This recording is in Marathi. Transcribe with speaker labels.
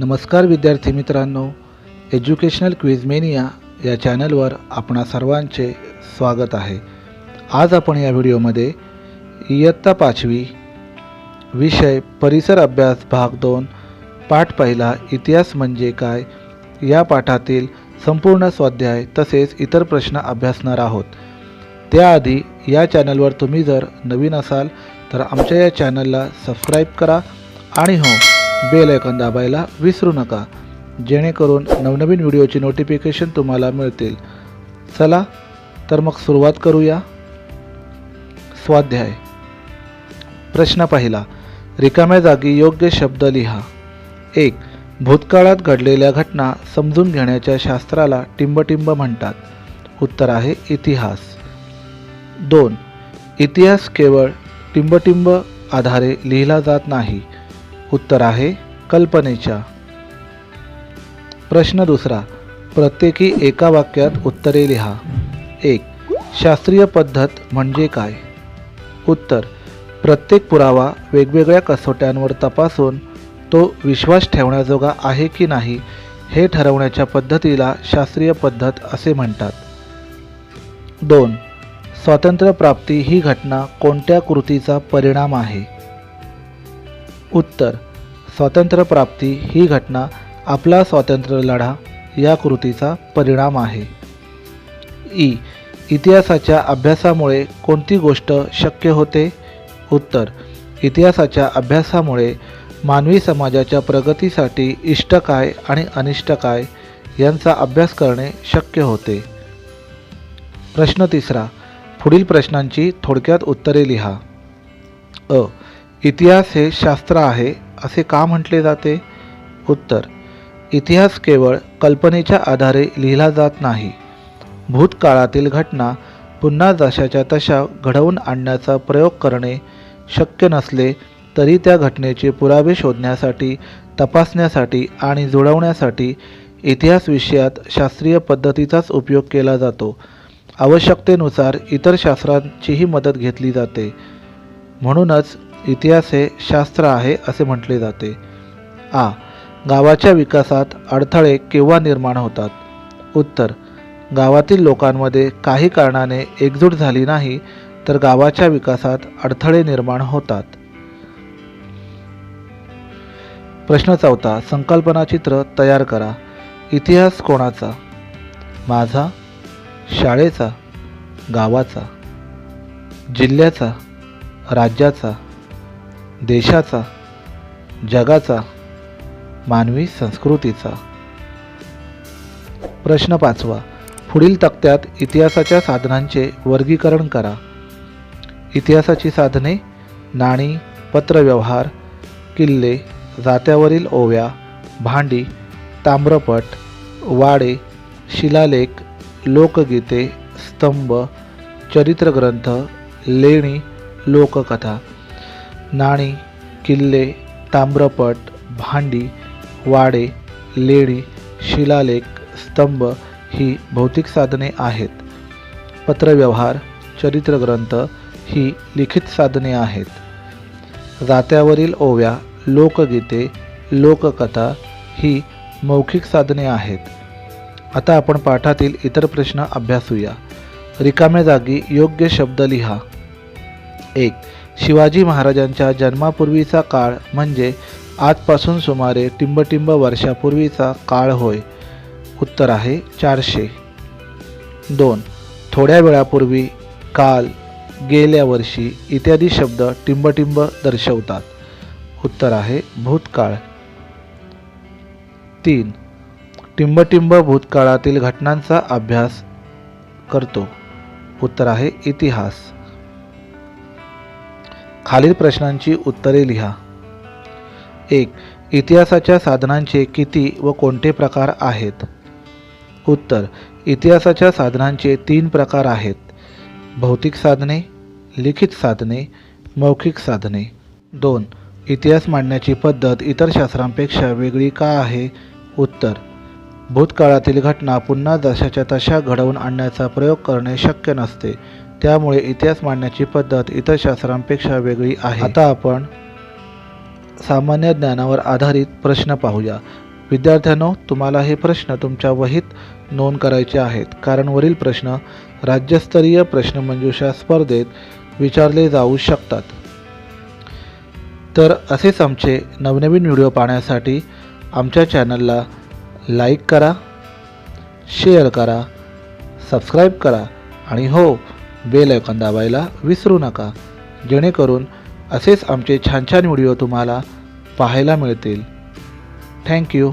Speaker 1: नमस्कार विद्यार्थी मित्रांनो एज्युकेशनल क्विझमेनिया या चॅनलवर आपणा सर्वांचे स्वागत आहे. आज आपण या व्हिडिओमध्ये इयत्ता पाचवी विषय परिसर अभ्यास भाग दोन पाठ पहिला इतिहास म्हणजे काय या पाठातील संपूर्ण स्वाध्याय तसेच इतर प्रश्न अभ्यासणार आहोत. त्याआधी या चॅनलवर तुम्ही जर नवीन असाल तर आमच्या या चॅनलला सबस्क्राईब करा आणि हो बेल आयकॉन दाबायला विसरू नका. जेणेकरून नवनवीन व्हिडिओची नोटिफिकेशन तुम्हाला मिळतील. चला तर मग सुरुवात करूया. स्वाध्याय. प्रश्न पहिला. रिकाम्या जागी योग्य शब्द लिहा. एक भूतकाळात घडलेल्या घटना समजून घेण्याच्या शास्त्राला टिंबटिंब म्हणतात. उत्तर आहे इतिहास. दोन इतिहास केवळ टिंबटिंब आधारे लिहिला जात नाही. उत्तर आहे कल्पनेच्या. प्रश्न दुसरा प्रत्येकी एका वाक्यात उत्तरे लिहा. एक शास्त्रीय पद्धत म्हणजे काय? उत्तर प्रत्येक पुरावा वेगवेगळ्या कसोट्यांवर तपासून तो विश्वास ठेवण्याजोगा आहे की नाही हे ठरवण्याच्या पद्धतीला शास्त्रीय पद्धत असे म्हणतात. दोन स्वातंत्र्यप्राप्ती ही घटना कोणत्या कृतीचा परिणाम आहे? उत्तर. स्वातंत्र्यप्राप्ती ही घटना आपला स्वातंत्र्य लढा या कृतीचा परिणाम आहे. ई. इतिहासाच्या अभ्यासामुळे कोणती गोष्ट शक्य होते? उत्तर. इतिहासाच्या अभ्यासामुळे मानवी समाजाच्या प्रगतीसाठी इष्ट काय आणि अनिष्ट काय यांचा अभ्यास करणे शक्य होते. प्रश्न तिसरा. पुढील प्रश्नांची थोडक्यात उत्तरे लिहा. अ. इतिहास हे शास्त्र आहे असे का म्हटले जाते? उत्तर इतिहास केवळ कल्पनेच्या आधारे लिहिला जात नाही. भूतकाळातील घटना पुन्हा जशाच्या तशा घडवून आणण्याचा प्रयोग करणे शक्य नसले तरी त्या घटनेचे पुरावे शोधण्यासाठी तपासण्यासाठी आणि जुळवण्यासाठी इतिहास विषयात शास्त्रीय पद्धतीचाच उपयोग केला जातो. आवश्यकतेनुसार इतर शास्त्रांचीही मदत घेतली जाते. म्हणूनच इतिहास हे शास्त्र आहे असे म्हटले जाते. आ. गावाच्या विकासात अडथळे केव्हा निर्माण होतात? उत्तर. गावातील लोकांमध्ये काही कारणाने एकजूट झाली नाही तर गावाच्या विकासात अडथळे निर्माण होतात. प्रश्न चौथा. संकल्पना चित्र तयार करा. इतिहास कोणाचा? माझा? शाळेचा? गावाचा? जिल्ह्याचा? राज्याचा? देशाचा जगाचा मानवी संस्कृतीचा. प्रश्न पाचवा. पुढील तक्त्यात इतिहासाच्या साधनांचे वर्गीकरण करा. इतिहासाची साधने नाणी पत्रव्यवहार किल्ले जात्यावरील ओव्या भांडी ताम्रपट वाडे शिलालेख लोकगीते स्तंभ चरित्रग्रंथ लेणी लोककथा. नाणी किल्ले ताम्रपट भांडी वाडे लेणी शिलालेख स्तंभ ही भौतिक साधने आहेत. पत्रव्यवहार चरित्रग्रंथ ही लिखित साधने आहेत. जात्यावरील ओव्या लोकगीते लोककथा ही मौखिक साधने आहेत. आता आपण पाठातील इतर प्रश्न अभ्यासूया. रिकाम्या जागी योग्य शब्द लिहा. एक शिवाजी महाराजांच्या जन्मापूर्वीचा काळ म्हणजे आजपासून सुमारे टिंबटिंब वर्षापूर्वीचा काळ होय. उत्तर आहे चारशे. दोन. थोड्या वेळापूर्वी काल गेल्या वर्षी इत्यादी शब्द टिंबटिंब दर्शवतात. उत्तर आहे भूतकाळ. तीन. टिंबटिंब भूतकाळातील घटनांचा अभ्यास करतो. उत्तर आहे इतिहास. खालील प्रश्नांची उत्तरे लिहा. एक इतिहासाच्या साधनांचे किती व कोणते प्रकार आहेत? उत्तर इतिहासाच्या साधनांचे तीन प्रकार आहेत. भौतिक साधने लिखित साधने मौखिक साधने. दोन इतिहास मांडण्याची पद्धत इतर शास्त्रांपेक्षा वेगळी का आहे? उत्तर भूतकाळातील घटना पुन्हा जशाच्या तशा घडवून आणण्याचा प्रयोग करणे शक्य नसते. त्यामुळे इतिहास मांडण्याची पद्धत इतर शास्त्रांपेक्षा वेगळी आहे. आता आपण सामान्य ज्ञानावर आधारित प्रश्न पाहूया. विद्यार्थ्यांनो तुम्हाला हे प्रश्न तुमच्या वहीत नोंद करायचे आहेत. कारण वरील प्रश्न राज्यस्तरीय प्रश्नमंजुषा स्पर्धेत विचारले जाऊ शकतात. तर असेच आमचे नवनवीन व्हिडिओ पाहण्यासाठी आमच्या चॅनलला लाईक करा शेअर करा सबस्क्राईब करा आणि हो बेल आयकॉन दाबायला विसरू नका. जेणेकरून असेच आमचे छान छान व्हिडिओ तुम्हाला पाहायला मिळतील. थँक्यू